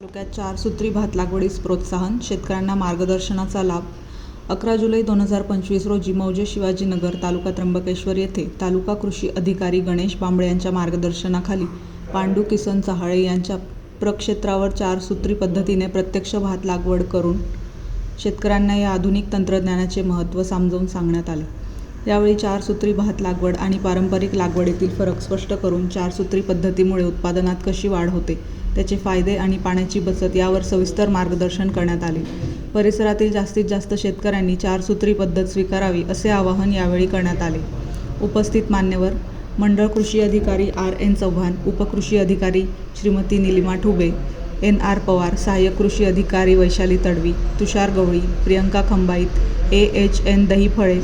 तालुक्यात चार सूत्री भात लागवडीस प्रोत्साहन शेतकऱ्यांना मार्गदर्शनाचा लाभ. अकरा जुलै दोन हजार पंचवीस रोजी मौजे शिवाजीनगर तालुका त्र्यंबकेश्वर येथे तालुका कृषी अधिकारी गणेश बांबळे यांच्या मार्गदर्शनाखाली पांडू किसन चहाळे यांच्या प्रक्षेत्रावर चार सूत्री पद्धतीने प्रत्यक्ष भात लागवड करून शेतकऱ्यांना या आधुनिक तंत्रज्ञानाचे महत्त्व समजावून सांगण्यात आले. यावेळी चार सूत्री भात लागवड आणि पारंपरिक लागवडीतील फरक स्पष्ट करून चार सूत्री पद्धतीमुळे उत्पादनात कशी वाढ होते त्याचे फायदे आणि पाण्याची बचत यावर सविस्तर मार्गदर्शन करण्यात आले. परिसरातील जास्तीत जास्त शेतकऱ्यांनी चार सूत्री पद्धत स्वीकारावी असे आवाहन यावेळी करण्यात आले. उपस्थित मान्यवर मंडळ कृषी अधिकारी आर एन चव्हाण उपकृषी अधिकारी श्रीमती निलिमा ठुबे एन आर पवार सहाय्यक कृषी अधिकारी Vaishali Tadvi Tushar Gawali Priyanka Khambait A H N Dahiphale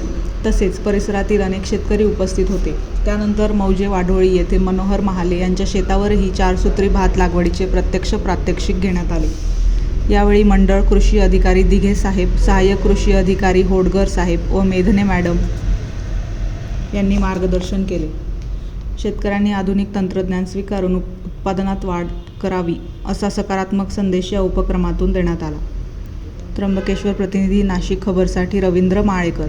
तसेच परिसरातील अनेक शेतकरी उपस्थित होते. त्यानंतर मौजे वाढोळी येथे मनोहर महाले यांच्या शेतावरही चारसूत्री भात लागवडीचे प्रत्यक्ष प्रात्यक्षिक घेण्यात आले. यावेळी मंडळ कृषी अधिकारी दिघे साहेब सहाय्यक कृषी अधिकारी होडगर साहेब व मेधने मॅडम यांनी मार्गदर्शन केले. शेतकऱ्यांनी आधुनिक तंत्रज्ञान स्वीकारून उत्पादनात वाढ करावी असा सकारात्मक संदेश या उपक्रमातून देण्यात आला. त्र्यंबकेश्वर प्रतिनिधी नाशिक खबरसाठी रवींद्र माळेकर.